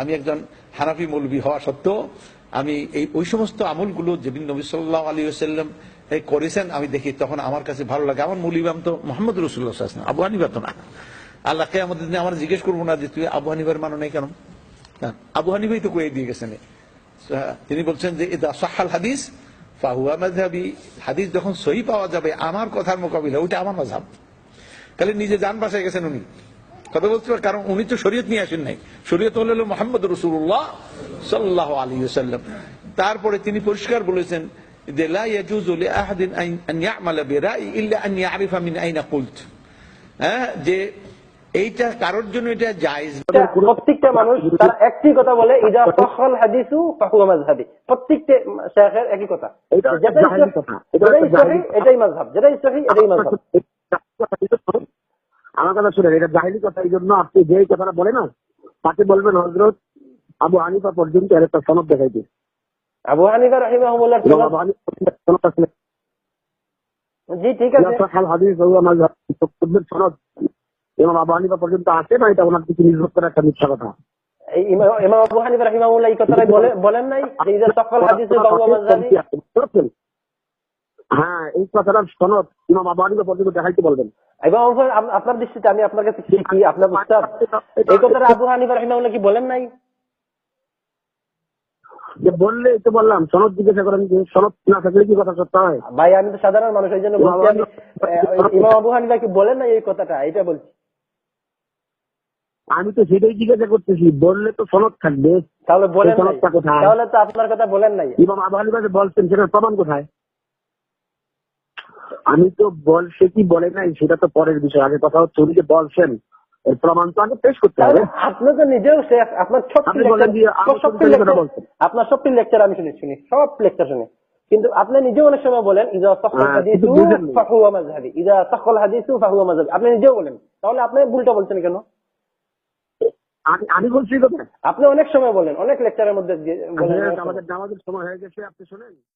আমি একজন হানাফি মৌলবী হওয়া সত্ত্বেও আমি এই, ওই সমস্ত আমলগুলো যেদিন নবী সাল্লাহ আলী সাল্লাম করেছেন, আমি দেখি তখন আমার কাছে ভালো লাগে। আমার মৌলিবাম তো মোহাম্মদ রসুল্লাহ আসলাম আবু হানিফা তো না। আল্লাহকে আমাদের দিনে আমার জিজ্ঞেস করব না যে তুই আবু হানিফার মানো নাই কেন? আবু হানিফাই তো কয়ে দিয়ে গেছেন। তিনি বলছেন যে এটা সাহাল হাদিস, ফাহুয়া মাযহাবি। হাদিস যখন সহি পাওয়া যাবে, আমার কথার মোকাবিলা, ওইটা আমার মাঝাব খালি নিজে যান বাসায় গেছেন উনি। কথা বলতে কারণ উনি তো শরীয়ত নিয়ে আসেন নাই। শরীয়ত হলো মোহাম্মদ রসুল্লাহ সাল্লাহ আলী সাল্লাম তারপরে তিনি পরিষ্কার বলেছেন যে লা ইয়াজুজু লিআহাদিন আন- আন ইয়ামালা বিরাই ইল্লা আন ইয়ারিফা মিন আইনা কুলত। হ্যাঁ যে এইটা কারোর জন্য এটা জায়েজ প্রত্যেকটা মানুষ তারা একটি কথা বলে ইদা সহল হাদিসু ফাহুয়া মাযহাবি। প্রত্যেকটা শেখের একই কথা। যেটাই সহি-। এটাই মাযহাব। যেটাই সহি এটাই মাযহাব। আমার কথা শুনে এটা জাহিলি কথা এই জন্য আপনি যে কথাটা বলে না তাকে বলবেন হজরত আবু হানিফা পর্যন্ত এর একটা সনদ দেখাইতে আবু হানিফা রাহিমাহুল্লাহ আবু হানিফা জি ঠিক আছে। হাদিস সনদ। আবু হানিফা পর্যন্ত আসে না এটা ওনার কিছু নির্ভর করে একটা মিথ্যা কথা। এই ইমাম ইমাম আবু হানিফা রাহিমাহুল্লাহ এই কথাটাই বলে বলেন নাই হাদিসু? হ্যাঁ এই কথাটা সনদ ইমাম আবু হানিফা পর্যন্ত দেখাইতে বলবেন। এবং আপনার দৃষ্টিতে আমি আপনার কাছে আপনার উস্তাদ। এই কথাটা আবু হানিফা কি বলেন নাই? যে বললে তো বললাম সনদ জিজ্ঞাসা করেন যে সনদ না থাকলে কি কথা সত্য হয়? ভাই আমি তো সাধারণ মানুষ এই জন্য বলছি আমি ইমাম আবু হানিফা কি বলেন নাই এই কথাটা? এটা বলছি। আমি তো সেটাই জিজ্ঞাসা করতেছি বললে তো সনদ থাকবে। তাহলে বলেন সনদটা কোথায়? তাহলে তো আপনার কথা বলেন নাই। ইমাম আবু হানিফা বলছেন সেটার প্রমাণ কোথায়? আমি তো বল সে কি বলে নাই? সেটা তো পরের বিষয়। আগে কথা হচ্ছে উনি যে বলছেন এর প্রমাণ তো আগে পেশ করতে হবে। আপনি তো নিজেও শেখ আপনার। আপনার লেকচার আমি শুনি শুনি সব লেকচার শুনি। কিন্তু আপনি নিজেও অনেক সময় বলেন ইজা হ্যাঁ, হাদিসু ফাহুয়া মাযহাবি। ইজা সাহল হাদিসু ফাহুয়া মাযহাবি। আপনি নিজেও বলেন। তাহলে আপনি ভুলটা বলছেন কেন? আমি আমি বলছি কথা। আপনি অনেক সময় বলেন অনেক লেকচারের মধ্যে। আমাদের নামাজের সময় হয়ে গেছে আপনি শোনেন।